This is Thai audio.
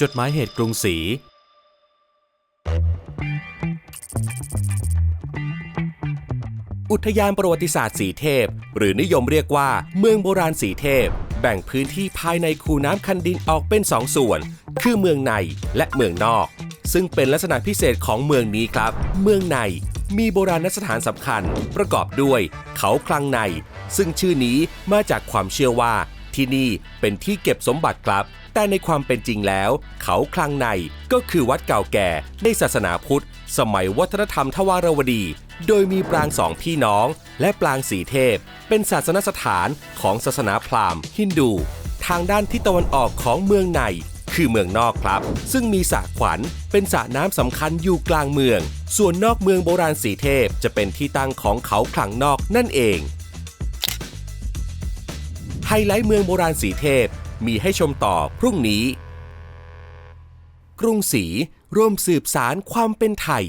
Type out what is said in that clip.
จดหมายเหตุกรุงศรี อุทยานประวัติศาสตร์สีเทพ หรือนิยมเรียกว่าเมืองโบราณสีเทพ แบ่งพื้นที่ภายในคูน้ำคันดินออกเป็นสองส่วน คือเมืองในและเมืองนอก ซึ่งเป็นลักษณะพิเศษของเมืองนี้ครับ เมืองในมีโบราณสถานสำคัญ ประกอบด้วยเขาคลังใน ซึ่งชื่อนี้มาจากความเชื่อว่าที่นี่เป็นที่เก็บสมบัติครับ แต่ในความเป็นจริงแล้ว เขาคลังในก็คือวัดเก่าแก่ในศาสนาพุทธ สมัยวัฒนธรรมทวารวดี โดยมีปรางสองพี่น้อง และปรางสีเทพ เป็นศาสนสถานของศาสนาพราหมณ์ฮินดู ทางด้านทิศตะวันออกของเมืองในคือเมืองนอกครับ ซึ่งมีสระขวัญเป็นสระน้ำสำคัญอยู่กลางเมือง ส่วนนอกเมืองโบราณสีเทพจะเป็นที่ตั้งของเขาขลังนอกนั่นเองไฮไลท์เมืองโบราณสีเทพ มีให้ชมต่อพรุ่งนี้ กรุงศรีร่วมสืบสารความเป็นไทย